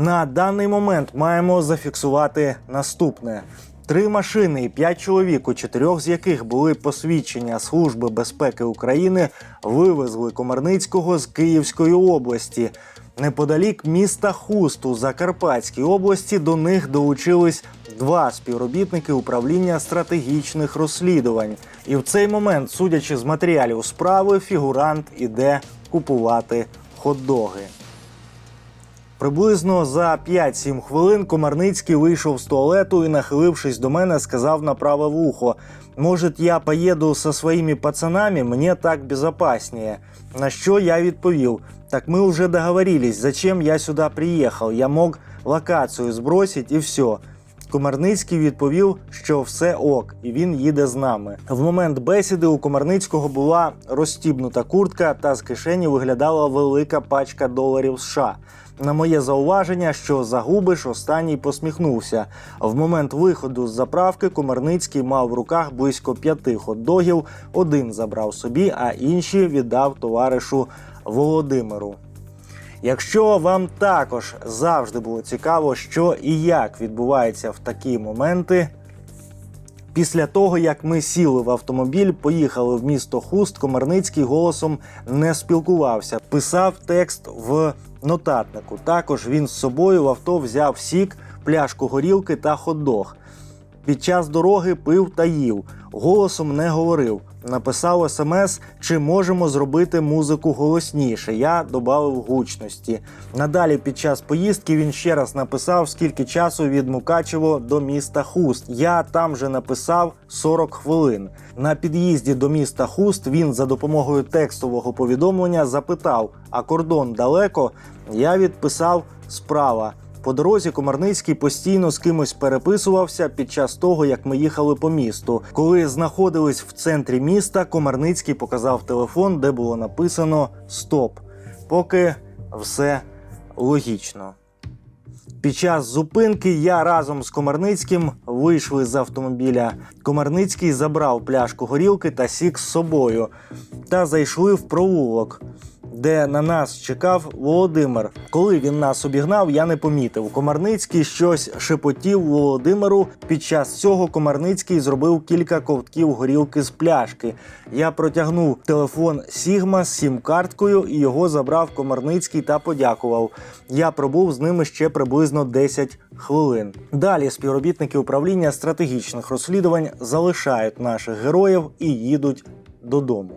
На даний момент маємо зафіксувати наступне. Три машини і п'ять чоловік, у чотирьох з яких були посвідчення Служби безпеки України, вивезли Комарницького з Київської області. Неподалік міста Хуст у Закарпатській області до них долучились два співробітники управління стратегічних розслідувань. І в цей момент, судячи з матеріалів справи, фігурант іде купувати хот-доги. Приблизно за 5-7 хвилин Комарницький вийшов з туалету і, нахилившись до мене, сказав на праве вухо: Може, я поїду со своїми пацанами, мені так безпечніше. На що я відповів: Так ми вже договорились, зачем я сюди приїхав? Я мог локацію збросить і все. Комарницький відповів, що все ок, і він їде з нами. В момент бесіди у Комарницького була розстібнута куртка, та з кишені виглядала велика пачка доларів США. На моє зауваження, що загубиш, останній посміхнувся. В момент виходу з заправки Комарницький мав в руках близько п'яти хот-догів, один забрав собі, а інші віддав товаришу Володимиру. Якщо вам також завжди було цікаво, що і як відбувається в такі моменти. Після того, як ми сіли в автомобіль, поїхали в місто Хуст, Комарницький голосом не спілкувався, писав текст в нотатнику. Також він з собою в авто взяв сік, пляшку горілки та хот-дог. Під час дороги пив та їв, голосом не говорив. Написав смс, чи можемо зробити музику голосніше. Я додав гучності. Надалі під час поїздки він ще раз написав, скільки часу від Мукачево до міста Хуст. Я там же написав 40 хвилин. На під'їзді до міста Хуст він за допомогою текстового повідомлення запитав: а кордон далеко? Я відписав справа. По дорозі Комарницький постійно з кимось переписувався під час того, як ми їхали по місту. Коли знаходились в центрі міста, Комарницький показав телефон, де було написано Стоп. Поки все логічно. Під час зупинки я разом з Комарницьким вийшли з автомобіля. Комарницький забрав пляшку горілки та сік з собою та зайшли в провулок, де на нас чекав Володимир. Коли він нас обігнав, я не помітив. Комарницький щось шепотів Володимиру. Під час цього Комарницький зробив кілька ковтків горілки з пляшки. Я протягнув телефон Сігма з сім-карткою і його забрав Комарницький та подякував. Я пробув з ними ще приблизно 10 хвилин. Далі співробітники управління стратегічних розслідувань залишають наших героїв і їдуть додому.